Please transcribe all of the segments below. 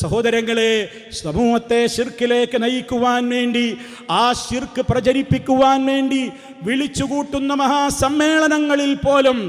സഹോദരങ്ങളെ സമൂഹത്തെ ശിർക്കിലേക്ക് നയിക്കുവാൻ വേണ്ടി ആ ശിർക്ക് പ്രചരിപ്പിക്കുവാൻ വേണ്ടി വിളിച്ചുകൂട്ടുന്ന മഹാസമ്മേളനങ്ങളിൽ പോലും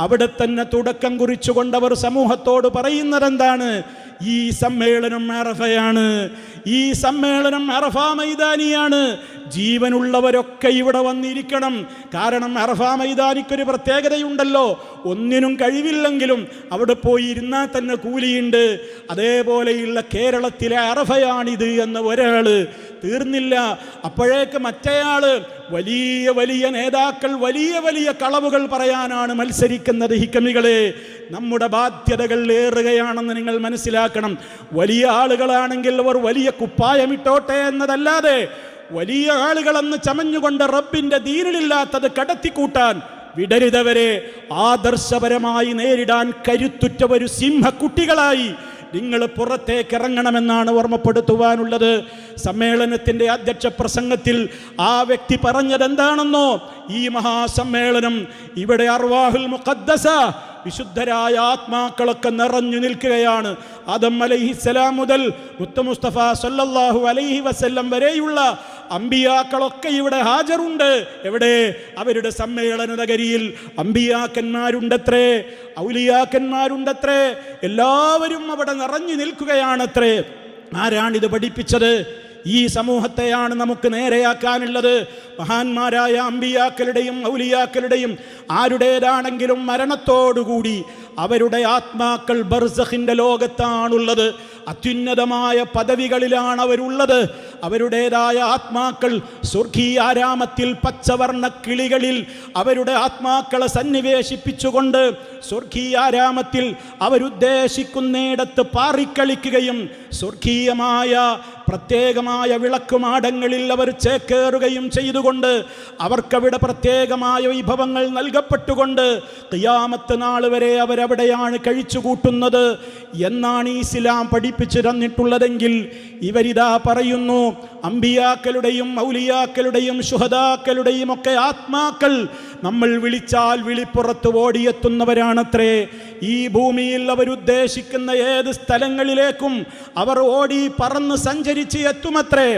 അവിടെ തന്നെ തുടക്കം കുറിച്ചുകൊണ്ടവർ സമൂഹത്തോട് പറയുന്നത് എന്താണ് ഈ സമ്മേളനം അറഫയാണ്. ഈ സമ്മേളനം അറഫ മൈതാനിയാണ്. ജീവനുള്ളവരൊക്കെ ഇവിടെ വന്നിരിക്കണം. കാരണം അറഫ മൈതാനിക്കൊരു പ്രത്യേകതയുണ്ടല്ലോ. ഒന്നിനും കഴിവില്ലെങ്കിലും അവിടെ പോയി ഇരുന്നാൽ തന്നെ കൂലിയുണ്ട്. അതേപോലെയുള്ള കേരളത്തിലെ അറഫയാണിത് എന്ന് ഒരാൾ തീർന്നില്ല. അപ്പോഴേക്ക് മറ്റേയാൾ വലിയ വലിയ നേതാക്കൾ വലിയ വലിയ കളവുകൾ പറയാനാണ് മത്സരിക്കുന്നത് ഹിക്കമികളെ. നമ്മുടെ ബാധ്യതകൾ ഏറുകയാണെന്ന് നിങ്ങൾ മനസ്സിലാക്കണം. വലിയ ആളുകളാണെങ്കിൽ അവർ വലിയ കുപ്പായമിട്ടോട്ടെ എന്നതല്ലാതെ വലിയ ആളുകളെന്ന് ചമഞ്ഞുകൊണ്ട് റബ്ബിന്റെ ദീനിലില്ലാത്തത് കടത്തിക്കൂട്ടാൻ വിടരുതവരെ. ആദർശപരമായി നേരിടാൻ കരുത്തുറ്റ ഒരു സിംഹക്കുട്ടികളായി. നിങ്ങൾ പുറത്തേക്ക് ഇറങ്ങണമെന്നാണ് ഓർമ്മപ്പെടുത്തുവാനുള്ളത്. സമ്മേളനത്തിന്റെ അധ്യക്ഷ പ്രസംഗത്തിൽ ആ വ്യക്തി പറഞ്ഞത് എന്താണെന്നോ ഈ മഹാസമ്മേളനം ഇവിടെ അർവാഹുൽ മുഖദ്ദസ വിശുദ്ധരായ ആത്മാക്കളൊക്കെ നിറഞ്ഞു നിൽക്കുകയാണ്. ആദം അലൈഹിസ്സലാം മുതൽ മുത്ത മുസ്തഫ സല്ലല്ലാഹു അലൈഹി വസല്ലം വരെയുള്ള അമ്പിയാക്കളൊക്കെ ഇവിടെ ഹാജറുണ്ട്. എവിടെ? അവരുടെ സമ്മേളന നഗരിയിൽ അമ്പിയാക്കന്മാരുണ്ടത്രേ. ഔലിയാക്കന്മാരുണ്ടത്രേ. എല്ലാവരും അവിടെ നിറഞ്ഞു നിൽക്കുകയാണത്രേ. ആരാണിത് പഠിപ്പിച്ചത്? ഈ സമൂഹത്തെയാണ് നമുക്ക് നേരെയാക്കാനുള്ളത്. മഹാന്മാരായ അമ്പിയാക്കളുടെയും ഔലിയാക്കളുടെയും ആരുടേതാണെങ്കിലും മരണത്തോടുകൂടി അവരുടെ ആത്മാക്കൾ ബർസഖിന്റെ ലോകത്താണുള്ളത്. അത്യുന്നതമായ പദവികളിലാണ് അവരുള്ളത്. അവരുടേതായ ആത്മാക്കൾ സ്വർഗീയ ആരാമത്തിൽ പച്ചവർണ കിളികളിൽ അവരുടെ ആത്മാക്കളെ സന്നിവേശിപ്പിച്ചുകൊണ്ട് സ്വർഗീയ ആരാമത്തിൽ അവരുദ്ദേശിക്കുന്നിടത്ത് പാറിക്കളിക്കുകയും സ്വർഗീയമായ പ്രത്യേകമായ വിളക്കുമാടങ്ങളിൽ അവർ ചേക്കേറുകയും ചെയ്തുകൊണ്ട് അവർക്കവിടെ പ്രത്യേകമായ വിഭവങ്ങൾ നൽകപ്പെട്ടുകൊണ്ട് ഖിയാമത്ത് നാൾ വരെ അവരവിടെയാണ് കഴിച്ചുകൂട്ടുന്നത് എന്നാണ് ഈ ഇസ്ലാം പഠിപ്പിച്ചു തന്നിട്ടുള്ളതെങ്കിൽ ഇവരിതാ പറയുന്നു അമ്പിയാക്കളുടെയും മൗലിയാക്കളുടെയും ശുഹദാക്കളുടെയും ഒക്കെ ആത്മാക്കൾ നമ്മൾ വിളിച്ചാൽ വിളിപ്പുറത്ത് ഓടിയെത്തുന്നവരാണത്രേ. ഈ ഭൂമിയിൽ അവരുദ്ദേശിക്കുന്ന ഏത് സ്ഥലങ്ങളിലേക്കും അവർ ഓടി പറന്ന് സഞ്ചരിച്ച് എത്തുമത്രേ.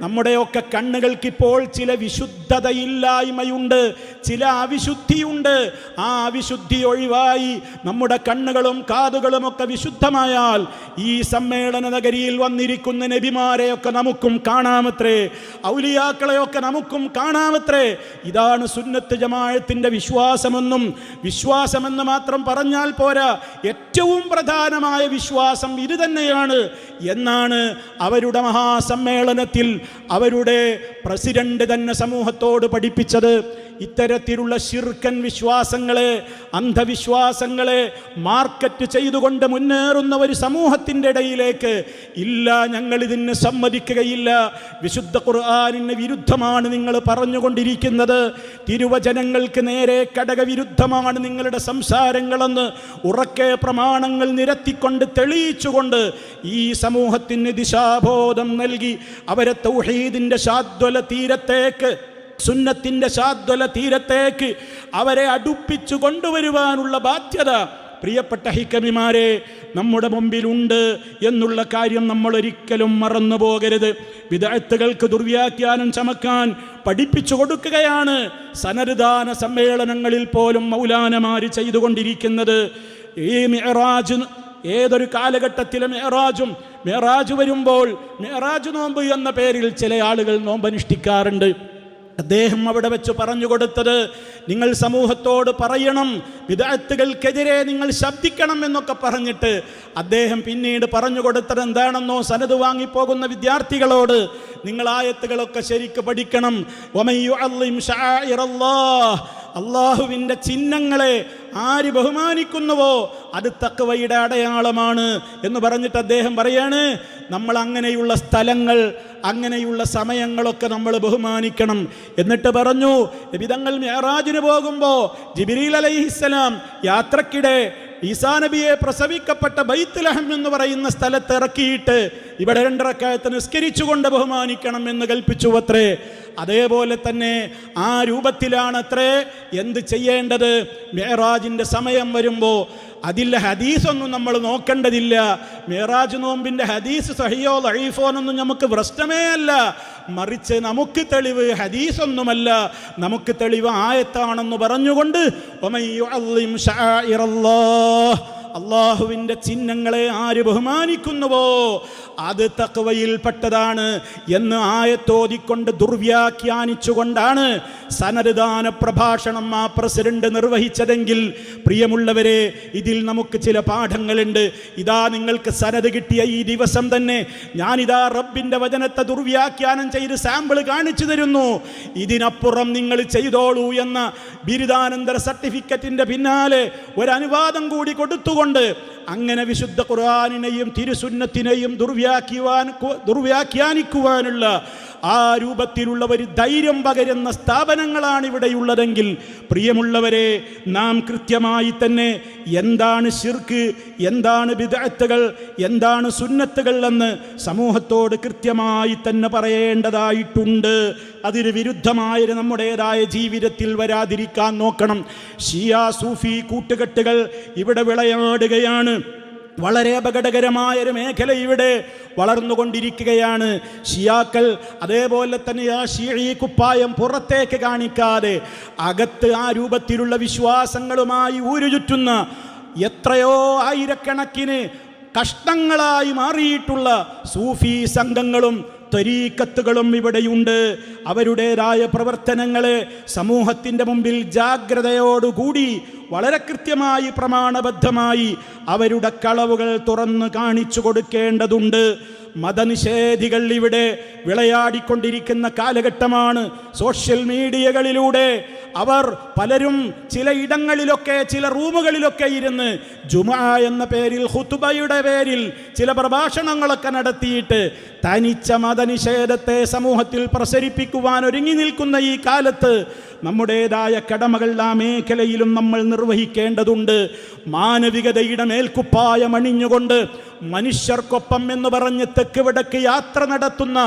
നമ്മുടെയൊക്കെ കണ്ണുകൾക്കിപ്പോൾ ചില വിശുദ്ധതയില്ലായ്മയുണ്ട് ചില അവിശുദ്ധിയുണ്ട്. ആ അവിശുദ്ധി ഒഴിവായി നമ്മുടെ കണ്ണുകളും കാതുകളുമൊക്കെ വിശുദ്ധമായാൽ ഈ സമ്മേളന നഗരിയിൽ വന്നിരിക്കുന്ന നബിമാരെയൊക്കെ നമുക്കും കാണാമത്രേ ഔലിയാക്കളെയൊക്കെ നമുക്കും കാണാമത്രേ. ഇതാണ് സുന്നത്ത് ജമാഴത്തിന്റെ വിശ്വാസമെന്നും വിശ്വാസമെന്ന് മാത്രം പറഞ്ഞാൽ പോരാ ഏറ്റവും പ്രധാനമായ വിശ്വാസം ഇത് തന്നെയാണ് എന്നാണ് അവരുടെ മഹാസമ്മേളനത്തിൽ അവരുടെ പ്രസിഡന്റ് തന്നെ സമൂഹത്തോട് പഠിപ്പിച്ചത് ഇത്തരത്തിലുള്ള ശിർക്കൻ വിശ്വാസങ്ങളെ അന്ധവിശ്വാസങ്ങളെ മാർക്കറ്റ് ചെയ്തുകൊണ്ട് മുന്നേറുന്ന ഒരു സമൂഹത്തിന്റെ ഇടയിലേക്ക് ഇല്ല ഞങ്ങൾ ഇതിന് സമ്മതിക്കുകയില്ല. വിശുദ്ധ ഖുർആാനിന് വിരുദ്ധമാണ് നിങ്ങൾ പറഞ്ഞുകൊണ്ടിരിക്കുന്നത്. തിരുവചനങ്ങൾക്ക് നേരെ കടകവിരുദ്ധമാണ് നിങ്ങളുടെ സംസാരങ്ങളെന്ന് ഉറക്കെ പ്രമാണങ്ങൾ നിരത്തിക്കൊണ്ട് തെളിയിച്ചുകൊണ്ട് ഈ സമൂഹത്തിന് ദിശാബോധം നൽകി അവരെ തൗഹീദിന്റെ ശാദ്വല തീരത്തേക്ക് സുന്നത്തിന്റെ ശാദ്വല തീരത്തേക്ക് അവരെ അടുപ്പിച്ചു കൊണ്ടുവരുവാനുള്ള ബാധ്യത പ്രിയപ്പെട്ട ഹിക്കമിമാരെ നമ്മുടെ മുമ്പിലുണ്ട് എന്നുള്ള കാര്യം നമ്മൾ ഒരിക്കലും മറന്നു പോകരുത് വിദഗ്ധകൾക്ക് ദുർവ്യാഖ്യാനം ചമക്കാൻ പഠിപ്പിച്ചു കൊടുക്കുകയാണ് സനരുദാന സമ്മേളനങ്ങളിൽ പോലും മൗലാനമാര് ചെയ്തുകൊണ്ടിരിക്കുന്നത്. ഈ മെഹറാജ് ഏതൊരു കാലഘട്ടത്തിലെ മെഹറാജും മെഹറാജ് വരുമ്പോൾ മെഹറാജ് നോമ്പ് എന്ന പേരിൽ ചില ആളുകൾ നോമ്പനുഷ്ഠിക്കാറുണ്ട്. അദ്ദേഹം അവിടെ വെച്ച് പറഞ്ഞു കൊടുത്തത് നിങ്ങൾ സമൂഹത്തോട് പറയണം വിദഗ്ധകൾക്കെതിരെ നിങ്ങൾ ശബ്ദിക്കണം എന്നൊക്കെ പറഞ്ഞിട്ട് അദ്ദേഹം പിന്നീട് പറഞ്ഞു കൊടുത്തത് എന്താണെന്നോ സനത് വാങ്ങിപ്പോകുന്ന വിദ്യാർത്ഥികളോട് നിങ്ങൾ ആയത്തുകളൊക്കെ ശരിക്ക് പഠിക്കണം. അള്ളാഹുവിന്റെ ചിഹ്നങ്ങളെ ആര് ബഹുമാനിക്കുന്നുവോ അത് തക്കവയുടെ അടയാളമാണ് എന്ന് പറഞ്ഞിട്ട് അദ്ദേഹം പറയാണ് നമ്മൾ അങ്ങനെയുള്ള സ്ഥലങ്ങൾ അങ്ങനെയുള്ള സമയങ്ങളൊക്കെ നമ്മൾ ബഹുമാനിക്കണം. എന്നിട്ട് പറഞ്ഞു വിധങ്ങൾ മേറാജിന് പോകുമ്പോൾ ജിബിരിൽ അലൈഹിസ്സലാം യാത്രക്കിടെ ഈസാ നബിയെ പ്രസവിക്കപ്പെട്ട ബൈത്തുലഹം എന്ന് പറയുന്ന സ്ഥലത്ത് ഇറക്കിയിട്ട് ഇവിടെ രണ്ടറക്കായത്ത് നിസ്കരിച്ചുകൊണ്ട് ബഹുമാനിക്കണം എന്ന് കൽപ്പിച്ചു അത്രേ അതേപോലെ തന്നെ ആ രൂപത്തിലാണത്രേ എന്ത് ചെയ്യേണ്ടത്? മേറാജിന്റെ സമയം വരുമ്പോൾ അതിൽ ഹദീസൊന്നും നമ്മൾ നോക്കേണ്ടതില്ല. മേറാജ് നോമ്പിന്റെ ഹദീസ് സഹിയോ ലഹീഫോ എന്നൊന്നും നമുക്ക് പ്രശ്നമേ അല്ല. മറിച്ച് നമുക്ക് തെളിവ് ഹദീസൊന്നുമല്ല. നമുക്ക് തെളിവ് ആയത്താണെന്ന് പറഞ്ഞുകൊണ്ട് അള്ളാഹുവിന്റെ ചിഹ്നങ്ങളെ ആര് ബഹുമാനിക്കുന്നുവോ? അത് തക്കവയിൽപ്പെട്ടതാണ് എന്ന് ആയത്തോതിക്കൊണ്ട് ദുർവ്യാഖ്യാനിച്ചുകൊണ്ടാണ് സനരുദാന പ്രഭാഷണം ആ പ്രസിഡന്റ് നിർവഹിച്ചതെങ്കിൽ. പ്രിയമുള്ളവരെ ഇതിൽ നമുക്ക് ചില പാഠങ്ങളുണ്ട്. ഇതാ നിങ്ങൾക്ക് സനത് കിട്ടിയ ഈ ദിവസം തന്നെ ഞാനിതാ റബ്ബിന്റെ വചനത്തെ ദുർവ്യാഖ്യാനം ചെയ്ത് സാമ്പിൾ കാണിച്ചു തരുന്നു. ഇതിനപ്പുറം നിങ്ങൾ ചെയ്തോളൂ എന്ന ബിരുദാനന്തര സർട്ടിഫിക്കറ്റിന്റെ പിന്നാലെ ഒരു കൂടി കൊടുത്തുകൊണ്ട് അങ്ങനെ വിശുദ്ധ ഖുർആാനിനെയും തിരുസുന്നത്തിനെയും ദുർവ്യാഖ്യാൻ ദുർവ്യാഖ്യാനിക്കുവാനുള്ള ആ രൂപത്തിലുള്ള ഒരു ധൈര്യം പകരുന്ന സ്ഥാപനങ്ങളാണ് ഇവിടെയുള്ളതെങ്കിൽ പ്രിയമുള്ളവരെ നാം കൃത്യമായി തന്നെ എന്താണ് ശിർക്ക് എന്താണ് വിദഗ്ധകൾ എന്താണ് സുന്നത്തുകൾ എന്ന് സമൂഹത്തോട് കൃത്യമായി തന്നെ പറയേണ്ടതായിട്ടുണ്ട്. അതിന് വിരുദ്ധമായ നമ്മുടേതായ ജീവിതത്തിൽ വരാതിരിക്കാൻ നോക്കണം. ഷിയ സൂഫി കൂട്ടുകെട്ടുകൾ ഇവിടെ വിളയാടുകയാണ്. വളരെ അപകടകരമായ ഒരു മേഖല ഇവിടെ വളർന്നുകൊണ്ടിരിക്കുകയാണ്. ഷിയാക്കൾ അതേപോലെ തന്നെ ആ ഷിയീ കുപ്പായം പുറത്തേക്ക് കാണിക്കാതെ അകത്ത് ആ രൂപത്തിലുള്ള വിശ്വാസങ്ങളുമായി ഊരുചുറ്റുന്ന എത്രയോ ആയിരക്കണക്കിന് കഷ്ടങ്ങളായി മാറിയിട്ടുള്ള സൂഫി സംഘങ്ങളും ത്വരീക്കത്തുകളും ഇവിടെയുണ്ട്. അവരുടേതായ പ്രവർത്തനങ്ങളെ സമൂഹത്തിന്റെ മുമ്പിൽ ജാഗ്രതയോടുകൂടി വളരെ കൃത്യമായി പ്രമാണബദ്ധമായി അവരുടെ കളവുകൾ തുറന്ന് കാണിച്ചു കൊടുക്കേണ്ടതുണ്ട്. മതനിഷേധികൾ ഇവിടെ വിളയാടിക്കൊണ്ടിരിക്കുന്ന കാലഘട്ടമാണ്. സോഷ്യൽ മീഡിയകളിലൂടെ അവർ പലരും ചില ഇടങ്ങളിലൊക്കെ ചില റൂമുകളിലൊക്കെ ഇരുന്ന് ജുമ എന്ന പേരിൽ ഹുത്തുബയുടെ പേരിൽ ചില പ്രഭാഷണങ്ങളൊക്കെ നടത്തിയിട്ട് തനിച്ച മതനിഷേധത്തെ സമൂഹത്തിൽ പ്രസരിപ്പിക്കുവാൻ ഒരുങ്ങി നിൽക്കുന്ന ഈ കാലത്ത് നമ്മുടേതായ കടമകൾ ആ മേഖലയിലും നമ്മൾ നിർവഹിക്കേണ്ടതുണ്ട്. മാനവികതയുടെ മേൽക്കുപ്പായം അണിഞ്ഞുകൊണ്ട് മനുഷ്യർക്കൊപ്പം എന്ന് പറഞ്ഞ് തെക്ക് വടക്ക് യാത്ര നടത്തുന്ന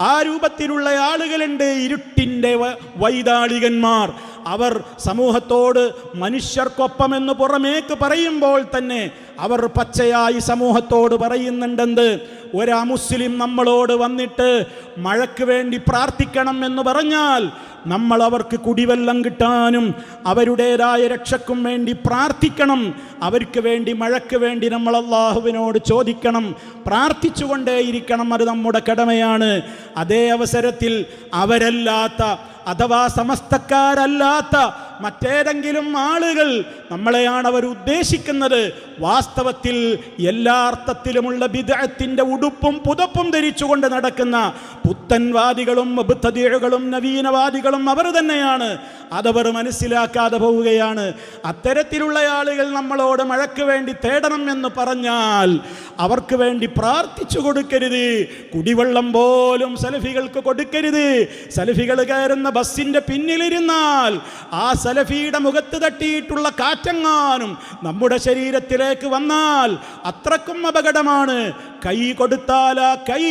ആ രൂപത്തിലുള്ള ആളുകളുണ്ട് ഇരുട്ടിന്റെ വൈതാളികന്മാർ. അവർ സമൂഹത്തോട് മനുഷ്യർക്കൊപ്പം എന്ന് പുറമേക്ക് പറയുമ്പോൾ തന്നെ അവർ പച്ചയായി സമൂഹത്തോട് പറയുന്നുണ്ടെന്ത്? ഒരാ മുസ്ലിം നമ്മളോട് വന്നിട്ട് മഴയ്ക്ക് വേണ്ടി പ്രാർത്ഥിക്കണം എന്ന് പറഞ്ഞാൽ നമ്മൾ അവർക്ക് കുടിവെള്ളം കിട്ടാനും അവരുടേതായ രക്ഷക്കും വേണ്ടി പ്രാർത്ഥിക്കണം. അവർക്ക് വേണ്ടി മഴയ്ക്ക് വേണ്ടി നമ്മൾ അള്ളാഹുവിനോട് ചോദിക്കണം. പ്രാർത്ഥിച്ചുകൊണ്ടേയിരിക്കണം അത് നമ്മുടെ കടമയാണ്. അതേ അവസരത്തിൽ അവരല്ലാത്ത അഥവാ സമസ്തക്കാരല്ലാത്ത മറ്റേതെങ്കിലും ആളുകൾ നമ്മളെയാണ് അവർ ഉദ്ദേശിക്കുന്നത്. വാസ്തവത്തിൽ എല്ലാ അർത്ഥത്തിലുമുള്ള ബിദഅത്തിന്റെ ഉടുപ്പും പുതപ്പും ധരിച്ചുകൊണ്ട് നടക്കുന്ന പുത്തൻവാദികളും മുബ്തദിഉകളും നവീനവാദികളും അവർ തന്നെയാണ്. അതവർ മനസ്സിലാക്കാതെ പോവുകയാണ്. അത്തരത്തിലുള്ള ആളുകൾ നമ്മളോട് മഴയ്ക്ക് വേണ്ടി തേടണം എന്ന് പറഞ്ഞാൽ അവർക്ക് വേണ്ടി പ്രാർത്ഥിച്ചു കൊടുക്കരുത്. കുടിവെള്ളം പോലും സലഫികൾക്ക് കൊടുക്കരുത്. സലഫികൾ കയറുന്ന ബസ്സിന്റെ പിന്നിലിരുന്നാൽ ആ സലഫിയുടെ മുഖത്ത് തട്ടിയിട്ടുള്ള കാറ്റങ്ങാനും നമ്മുടെ ശരീരത്തിലേക്ക് വന്നാൽ അത്രക്കും അപകടമാണ്. കൈ കൊടുത്താൽ ആ കൈ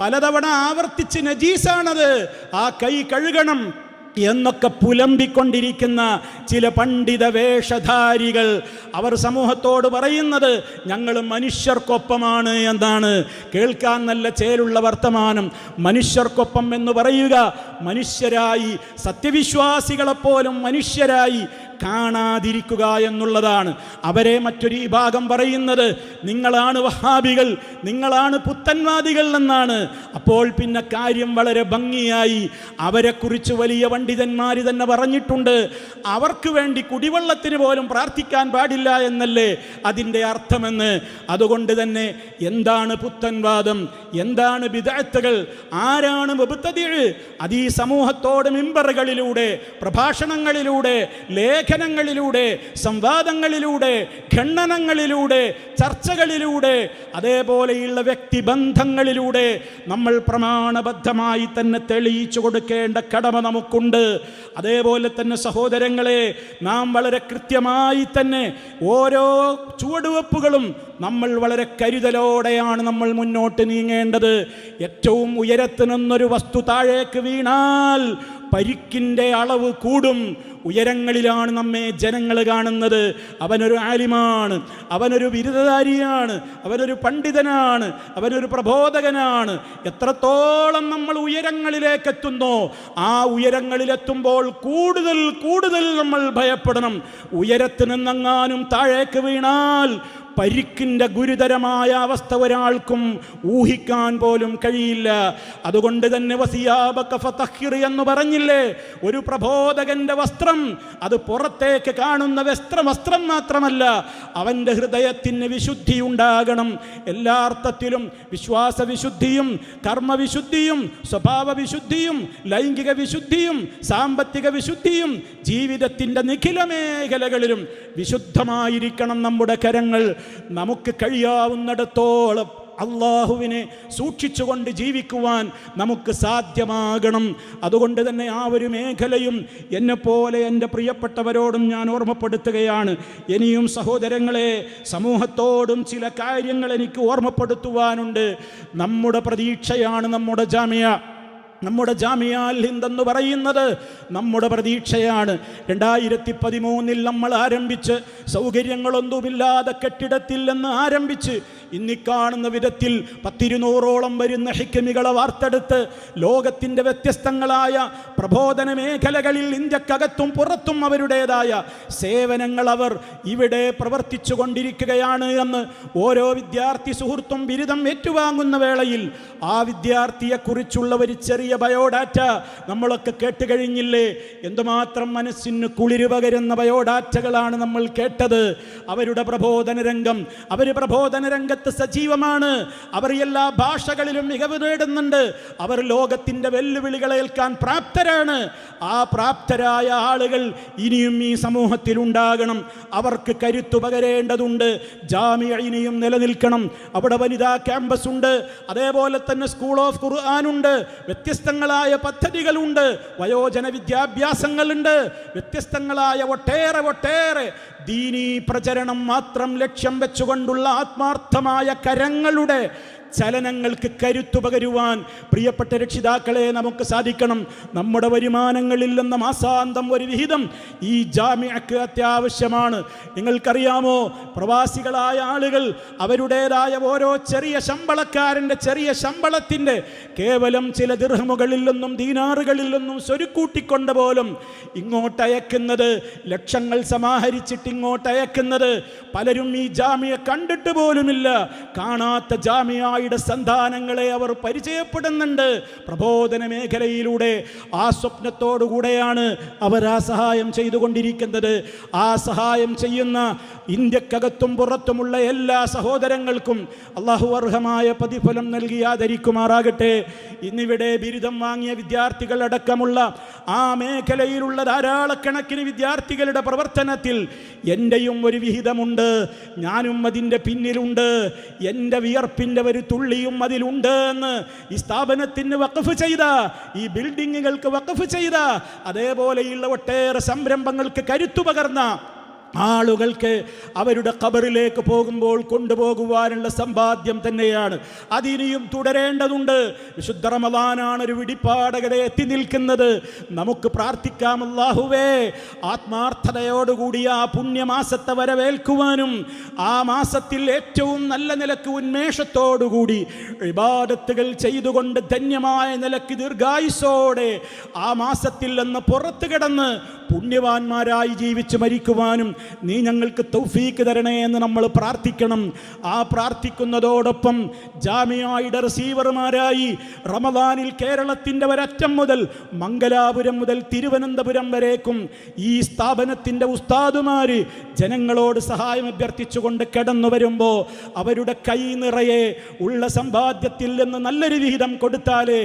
പലതവണ ആവർത്തിച്ച് നജീസാണത്. ആ കൈ കഴുകണം. എന്നൊക്കെ പുലമ്പിക്കൊണ്ടിരിക്കുന്ന ചില പണ്ഡിത വേഷധാരികൾ അവർ സമൂഹത്തോട് പറയുന്നത് ഞങ്ങൾ മനുഷ്യർക്കൊപ്പമാണ് എന്നാണ്. കേൾക്കാൻ നല്ല ചേലുള്ള വർത്തമാനം. മനുഷ്യർക്കൊപ്പം എന്ന് പറയുക മനുഷ്യരായി സത്യവിശ്വാസികളെപ്പോലും മനുഷ്യരായി കാണാതിരിക്കുക എന്നുള്ളതാണ്. അവരെ മറ്റൊരു വിഭാഗം പറയുന്നത് നിങ്ങളാണ് വഹാബികൾ നിങ്ങളാണ് പുത്തൻവാദികൾ എന്നാണ്. അപ്പോൾ പിന്നെ കാര്യം വളരെ ഭംഗിയായി അവരെക്കുറിച്ച് വലിയ പണ്ഡിതന്മാർ തന്നെ പറഞ്ഞിട്ടുണ്ട്. അവർക്ക് വേണ്ടി കുടിവെള്ളത്തിന് പോലും പ്രാർത്ഥിക്കാൻ പാടില്ല എന്നല്ലേ അതിന്റെ അർത്ഥമെന്ന്. അതുകൊണ്ട് തന്നെ എന്താണ് പുത്തൻവാദം? എന്താണ് വിദഗ്ധകൾ ആരാണ് അതീ ഈ സമൂഹത്തോട് മിമ്പറുകളിലൂടെ പ്രഭാഷണങ്ങളിലൂടെ ലേഖ ലേഖനങ്ങളിലൂടെ സംവാദങ്ങളിലൂടെ ഖണ്ഡനങ്ങളിലൂടെ ചർച്ചകളിലൂടെ അതേപോലെയുള്ള വ്യക്തിബന്ധങ്ങളിലൂടെ നമ്മൾ പ്രമാണബദ്ധമായി തന്നെ തെളിയിച്ചു കൊടുക്കേണ്ട കടമ നമുക്കുണ്ട്. അതേപോലെ തന്നെ സഹോദരങ്ങളെ നാം വളരെ കൃത്യമായി തന്നെ ഓരോ ചുവടുവെപ്പുകളും നമ്മൾ വളരെ കരുതലോടെയാണ് നമ്മൾ മുന്നോട്ട് നീങ്ങേണ്ടത്. ഏറ്റവും ഉയരത്ത് നിന്നൊരു വസ്തു താഴേക്ക് വീണാൽ പരിക്കിന്റെ അളവ് കൂടും. ഉയരങ്ങളിലാണ് നമ്മെ ജനങ്ങൾ കാണുന്നത്. അവനൊരു ആലിമാണ് അവനൊരു ബിരുദധാരിയാണ് അവനൊരു പണ്ഡിതനാണ് അവനൊരു പ്രബോധകനാണ്. എത്രത്തോളം നമ്മൾ ഉയരങ്ങളിലേക്ക് എത്തുന്നോ ആ ഉയരങ്ങളിലെത്തുമ്പോൾ കൂടുതൽ കൂടുതൽ നമ്മൾ ഭയപ്പെടണം. ഉയരത്തിന് നിന്നെങ്ങാനും താഴേക്ക് വീണാൽ പരിക്കിന്റെ ഗുരുതരമായ അവസ്ഥ ഒരാൾക്കും ഊഹിക്കാൻ പോലും കഴിയില്ല. അതുകൊണ്ട് തന്നെ വസിയാബക ഫതഹിർ എന്ന് പറഞ്ഞില്ലേ ഒരു പ്രബോധകന്റെ വസ്ത്രം അത് പുറത്തേക്ക് കാണുന്ന വസ്ത്രം വസ്ത്രം മാത്രമല്ല അവന്റെ ഹൃദയത്തിന് വിശുദ്ധി ഉണ്ടാകണം എല്ലാ അർത്ഥത്തിലും വിശ്വാസ വിശുദ്ധിയും കർമ്മവിശുദ്ധിയും സ്വഭാവ വിശുദ്ധിയും ലൈംഗിക വിശുദ്ധിയും സാമ്പത്തിക വിശുദ്ധിയും ജീവിതത്തിന്റെ നിഖില മേഖലകളിലും വിശുദ്ധമായിരിക്കണം നമ്മുടെ കരങ്ങൾ. നമുക്ക് കഴിയാവുന്നിടത്തോളം അള്ളാഹുവിനെ സൂക്ഷിച്ചുകൊണ്ട് ജീവിക്കുവാൻ നമുക്ക് സാധ്യമാകണം. അതുകൊണ്ട് തന്നെ ആ ഒരു മേഖലയും എന്നെപ്പോലെ എന്റെ പ്രിയപ്പെട്ടവരോടും ഞാൻ ഓർമ്മപ്പെടുത്തുകയാണ്. ഇനിയും സഹോദരങ്ങളെ സമൂഹത്തോടും ചില കാര്യങ്ങൾ എനിക്ക് ഓർമ്മപ്പെടുത്തുവാനുണ്ട്. നമ്മുടെ പ്രതീക്ഷയാണ് നമ്മുടെ ജാമ്യ. നമ്മുടെ ജാമിയാൽ ഹിന്ദെന്ന് പറയുന്നത് നമ്മുടെ പ്രതീക്ഷയാണ്. രണ്ടായിരത്തി പതിമൂന്നിൽ നമ്മൾ ആരംഭിച്ച് സൗകര്യങ്ങളൊന്നുമില്ലാതെ കെട്ടിടത്തിൽ നിന്ന് ആരംഭിച്ച് ഇന്നി കാണുന്ന വിധത്തിൽ പത്തിരുന്നൂറോളം വരുന്ന ഹിക്കമികളെ വാർത്തെടുത്ത് ലോകത്തിന്റെ വ്യത്യസ്തങ്ങളായ പ്രബോധന മേഖലകളിൽ ഇന്ത്യക്കകത്തും പുറത്തും അവരുടേതായ സേവനങ്ങൾ അവർ ഇവിടെ പ്രവർത്തിച്ചു കൊണ്ടിരിക്കുകയാണ് എന്ന് ഓരോ വിദ്യാർത്ഥി സുഹൃത്തും ബിരുദം ഏറ്റുവാങ്ങുന്ന വേളയിൽ ആ വിദ്യാർത്ഥിയെക്കുറിച്ചുള്ള ഒരു ചെറിയ ബയോഡാറ്റ നമ്മളൊക്കെ കേട്ട് കഴിഞ്ഞില്ലേ? എന്തുമാത്രം മനസ്സിന് കുളിര് പകരുന്ന ബയോഡാറ്റകളാണ് നമ്മൾ കേട്ടത്. അവരുടെ പ്രബോധന രംഗം അവർ പ്രബോധന രംഗത്ത് സജീവമാണ്. അവർ എല്ലാ ഭാഷകളിലും മികവ് നേടുന്നുണ്ട്. അവർ ലോകത്തിന്റെ വെല്ലുവിളികളെ ഏൽക്കാൻ പ്രാപ്തരാണ്. ആ പ്രാപ്തരായ ആളുകൾ ഇനിയും ഈ സമൂഹത്തിൽ ഉണ്ടാകണം അവർക്ക് കരുത്തു പകരേണ്ടതുണ്ട്. ജാമ്യ ഇനിയും നിലനിൽക്കണം. അവിടെ വനിതാ ക്യാമ്പസ് ഉണ്ട് അതേപോലെ തന്നെ സ്കൂൾ ഓഫ് ഖുർആൻ ഉണ്ട് വ്യത്യസ്തങ്ങളായ പദ്ധതികളുണ്ട്. വയോജന വിദ്യാഭ്യാസങ്ങളുണ്ട്. വ്യത്യസ്തങ്ങളായ ഒട്ടേറെ ഒട്ടേറെ ദീനീ പ്രചരണം മാത്രം ലക്ഷ്യം വെച്ചുകൊണ്ടുള്ള ആത്മാർത്ഥമായ കരങ്ങളുടെ ചലനങ്ങൾക്ക് കരുത്തു പകരുവാൻ പ്രിയപ്പെട്ട രക്ഷിതാക്കളെ നമുക്ക് സാധിക്കണം. നമ്മുടെ വരുമാനങ്ങളിൽ മാസാന്തം ഒരു വിഹിതം ഈ ജാമ്യക്ക് അത്യാവശ്യമാണ്. നിങ്ങൾക്കറിയാമോ പ്രവാസികളായ ആളുകൾ അവരുടേതായ ഓരോ ചെറിയ ശമ്പളക്കാരന്റെ ചെറിയ ശമ്പളത്തിന്റെ കേവലം ചില ദീർഹമുകളിൽ നിന്നും ദീനാറുകളിൽ നിന്നും സ്വരുക്കൂട്ടിക്കൊണ്ട് പോലും ഇങ്ങോട്ട് അയക്കുന്നത് ലക്ഷങ്ങൾ സമാഹരിച്ചിട്ട് ഇങ്ങോട്ട് അയക്കുന്നത് പലരും ഈ ജാമ്യ കണ്ടിട്ട് പോലുമില്ല. കാണാത്ത ജാമ്യയുടെ സന്താനങ്ങളെ അവർ പരിചയപ്പെടുന്നുണ്ട്. പ്രബോധന മേഖലയിലൂടെ ആ സ്വപ്നത്തോടുകൂടെയാണ് അവർ ആ സഹായം ചെയ്തുകൊണ്ടിരിക്കുന്നത്. ആ സഹായം ചെയ്യുന്ന ഇന്ത്യക്കകത്തും പുറത്തുമുള്ള എല്ലാ സഹോദരങ്ങൾക്കും അള്ളാഹു അർഹമായ പ്രതിഫലം നൽകി ആദരിക്കുമാറാകട്ടെ. ഇന്നിവിടെ ബിരുദം വാങ്ങിയ വിദ്യാർത്ഥികളടക്കമുള്ള ആ മേഖലയിലുള്ള ധാരാളക്കണക്കിന് വിദ്യാർത്ഥികളുടെ പ്രവർത്തനത്തിൽ എന്റെയും ഒരു വിഹിതമുണ്ട് ഞാനും അതിന്റെ പിന്നിലുണ്ട് എന്റെ വിയർപ്പിന്റെ ഒരു തുള്ളിയും അതിലുണ്ട് എന്ന് ഈ സ്ഥാപനത്തിന് വഖഫ് ചെയ്ത ഈ ബിൽഡിങ്ങുകൾക്ക് വഖഫ് ചെയ്ത അതേപോലെയുള്ള ഒട്ടേറെ സംരംഭങ്ങൾക്ക് കരുത്തു പകർന്ന ആളുകൾക്ക് അവരുടെ ഖബറിലേക്ക് പോകുമ്പോൾ കൊണ്ടുപോകുവാനുള്ള സമ്പാദ്യം തന്നെയാണ്. അതിനിയും തുടരേണ്ടതുണ്ട്. വിശുദ്ധ റമദാനാണ് ഒരു വിടിപ്പാടകരെ എത്തി നിൽക്കുന്നത്. നമുക്ക് പ്രാർത്ഥിക്കാം അല്ലാഹുവേ ആത്മാർത്ഥതയോടുകൂടി ആ പുണ്യമാസത്തെ വരവേൽക്കുവാനും ആ മാസത്തിൽ ഏറ്റവും നല്ല നിലയ്ക്ക് ഉന്മേഷത്തോടുകൂടി വിവാദത്തുകൾ ചെയ്തുകൊണ്ട് ധന്യമായ നിലയ്ക്ക് ദീർഘായുസോടെ ആ മാസത്തിൽ നിന്ന് പുറത്തു കിടന്ന് പുണ്യവാന്മാരായി ജീവിച്ച് മരിക്കുവാനും നീ ഞങ്ങൾക്ക് തൗഫീക്ക് തരണേ എന്ന് നമ്മൾ പ്രാർത്ഥിക്കണം. ആ പ്രാർത്ഥിക്കുന്നതോടൊപ്പം ജാമ്യയുടെ റിസീവർമാരായി റമദാനിൽ കേരളത്തിന്റെ ഒരറ്റം മുതൽ മംഗലാപുരം മുതൽ തിരുവനന്തപുരം വരേക്കും ഈ സ്ഥാപനത്തിന്റെ ഉസ്താദുമാർ ജനങ്ങളോട് സഹായം അഭ്യർത്ഥിച്ചുകൊണ്ട് കിടന്നു വരുമ്പോൾ അവരുടെ കൈ നിറയെ ഉള്ള സമ്പാദ്യത്തിൽ നിന്ന് നല്ലൊരു വിഹിതം കൊടുത്താലേ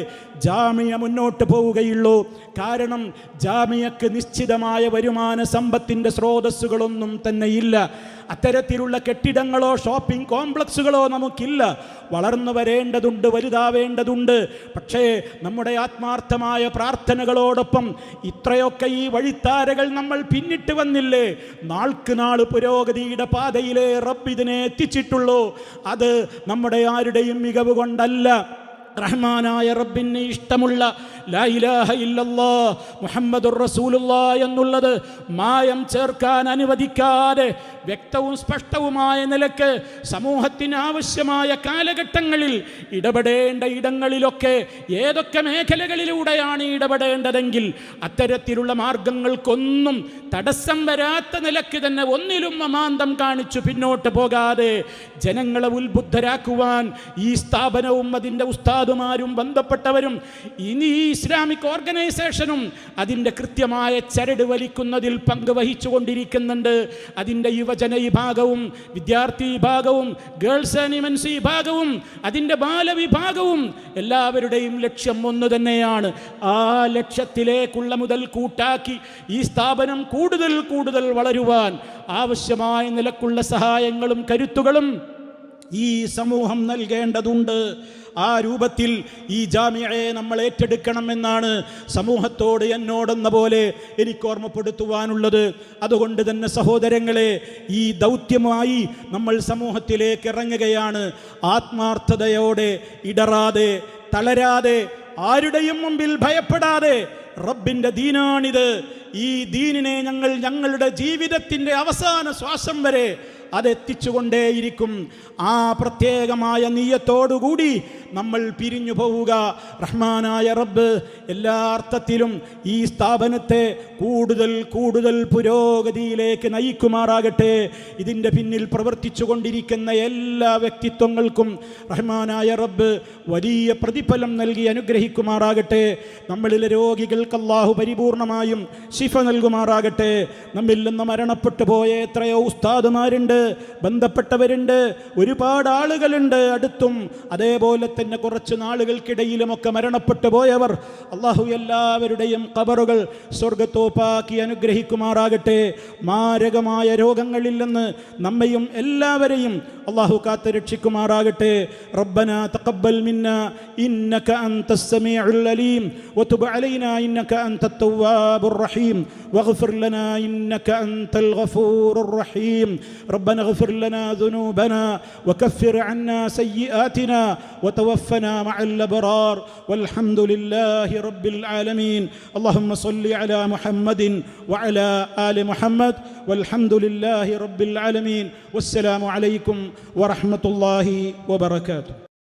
ജാമ്യ മുന്നോട്ട് പോവുകയുള്ളൂ. കാരണം ജാമ്യക്ക് നിശ്ചിത സുസ്ഥിരമായ വരുമാന സമ്പത്തിന്റെ സ്രോതസ്സുകളൊന്നും തന്നെ ഇല്ല അത്തരത്തിലുള്ള കെട്ടിടങ്ങളോ ഷോപ്പിംഗ് കോംപ്ലക്സുകളോ നമുക്കില്ല. വളർന്നു വരേണ്ടതുണ്ട് വലുതാവേണ്ടതുണ്ട്. പക്ഷേ നമ്മുടെ ആത്മാർത്ഥമായ പ്രാർത്ഥനകളോടൊപ്പം ഇത്രയൊക്കെ ഈ വഴിത്താരകൾ നമ്മൾ പിന്നിട്ട് വന്നില്ലേ? നാൾക്ക് നാൾ പുരോഗതിയുടെ പാതയിലെ റബ്ബ് ഇതിനെ എത്തിച്ചിട്ടുള്ളൂ. അത് നമ്മുടെ ആരുടെയും മികവ് കൊണ്ടല്ല. റഹ്മാനായ റബ്ബിന് ഇഷ്ടമുള്ള മുഹമ്മദുർ റസൂലുള്ള എന്നുള്ളത് മായം ചേർക്കാൻ അനുവദിക്കാതെ വ്യക്തവും സ്പഷ്ടവുമായ നിലയ്ക്ക് സമൂഹത്തിന് ആവശ്യമായ കാലഘട്ടങ്ങളിൽ ഇടപെടേണ്ട ഇടങ്ങളിലൊക്കെ ഏതൊക്കെ മേഖലകളിലൂടെയാണ് ഇടപെടേണ്ടതെങ്കിൽ അത്തരത്തിലുള്ള മാർഗങ്ങൾക്കൊന്നും തടസ്സം വരാത്ത നിലയ്ക്ക് തന്നെ ഒന്നിലും അമാന്തം കാണിച്ചു പിന്നോട്ട് പോകാതെ ജനങ്ങളെ ഉത്ബുദ്ധരാക്കുവാൻ ഈ സ്ഥാപനവും അതിന്റെ ഉസ്താദുമാരും ബന്ധപ്പെട്ടവരും ഇനി ഈ ഇസ്ലാമിക് ഓർഗനൈസേഷനും അതിന്റെ കൃത്യമായ ചരട് വലിക്കുന്നതിൽ പങ്കുവഹിച്ചു കൊണ്ടിരിക്കുന്നുണ്ട് അതിന്റെ യുവജന വിഭാഗവും വിദ്യാർത്ഥി വിഭാഗവും ഗേൾസ് ആൻഡ് വിഭാഗവും അതിന്റെ ബാലവിഭാഗവും എല്ലാവരുടെയും ലക്ഷ്യം ഒന്ന് തന്നെയാണ്. ആ ലക്ഷ്യത്തിലേക്കുള്ള മുതൽ കൂട്ടാക്കി ഈ സ്ഥാപനം കൂടുതൽ കൂടുതൽ വളരുവാൻ ആവശ്യമായ നിലക്കുള്ള സഹായങ്ങളും കരുത്തുകളും ഈ സമൂഹം നൽകേണ്ടതുണ്ട്. ആ രൂപത്തിൽ ഈ ജാമ്യയെ നമ്മൾ ഏറ്റെടുക്കണമെന്നാണ് സമൂഹത്തോട് എന്നോടെന്ന പോലെ എനിക്ക് ഓർമ്മപ്പെടുത്തുവാനുള്ളത്. അതുകൊണ്ട് തന്നെ സഹോദരങ്ങളെ ഈ ദൗത്യമായി നമ്മൾ സമൂഹത്തിലേക്ക് ഇറങ്ങുകയാണ്. ആത്മാർത്ഥതയോടെ ഇടറാതെ തളരാതെ ആരുടെയും മുമ്പിൽ ഭയപ്പെടാതെ റബ്ബിന്റെ ദീനാണിത്. ഈ ദീനിനെ ഞങ്ങൾ ഞങ്ങളുടെ ജീവിതത്തിന്റെ അവസാന ശ്വാസം വരെ അതെത്തിച്ചുകൊണ്ടേയിരിക്കും. ആ പ്രത്യേകമായ നീയത്തോടുകൂടി നമ്മൾ പിരിഞ്ഞു പോവുക. റഹ്മാനായ റബ്ബ് എല്ലാ അർത്ഥത്തിലും ഈ സ്ഥാപനത്തെ കൂടുതൽ കൂടുതൽ പുരോഗതിയിലേക്ക് നയിക്കുമാറാകട്ടെ. ഇതിന്റെ പിന്നിൽ പ്രവർത്തിച്ചു കൊണ്ടിരിക്കുന്ന എല്ലാ വ്യക്തിത്വങ്ങൾക്കും റഹ്മാനായ റബ്ബ് വലിയ പ്രതിഫലം നൽകി അനുഗ്രഹിക്കുമാറാകട്ടെ. നമ്മളിലെ രോഗികൾക്ക് അള്ളാഹു പരിപൂർണമായും ശിഫ നൽകുമാറാകട്ടെ. നമ്മിൽ നിന്ന് മരണപ്പെട്ടു പോയ എത്രയോ ഉസ്താദുമാരുണ്ട് ബന്ധപ്പെട്ടവരുണ്ട് ഒരുപാട് ആളുകളുണ്ട്. അടുത്തും അതേപോലെ തന്നെ കുറച്ച് നാളുകൾക്കിടയിലുമൊക്കെ മരണപ്പെട്ടു പോയവർ അള്ളാഹു എല്ലാവരുടെയും കബറുകൾ സ്വർഗത്തോപ്പാക്കി അനുഗ്രഹിക്കുമാറാകട്ടെ മാരകമായ രോഗങ്ങളിൽ നിന്ന് നമ്മയും എല്ലാവരെയും അള്ളാഹു കാത്ത് രക്ഷിക്കുമാറാകട്ടെ റബ്ബന തഖബ്ബൽ മിന്ന ഇന്നക അൻത السميع العليم وتب علينا إنك أنت التواب الرحيم واغفر لنا إنك أنت الغفور الرحيم ربنا اغفر لنا ذنوبنا وكفر عنا سيئاتنا وتوفنا مع الأبرار والحمد لله رب العالمين. اللهم صل على محمد وعلى آل محمد والحمد لله رب العالمين. والسلام عليكم ورحمة الله وبركاته.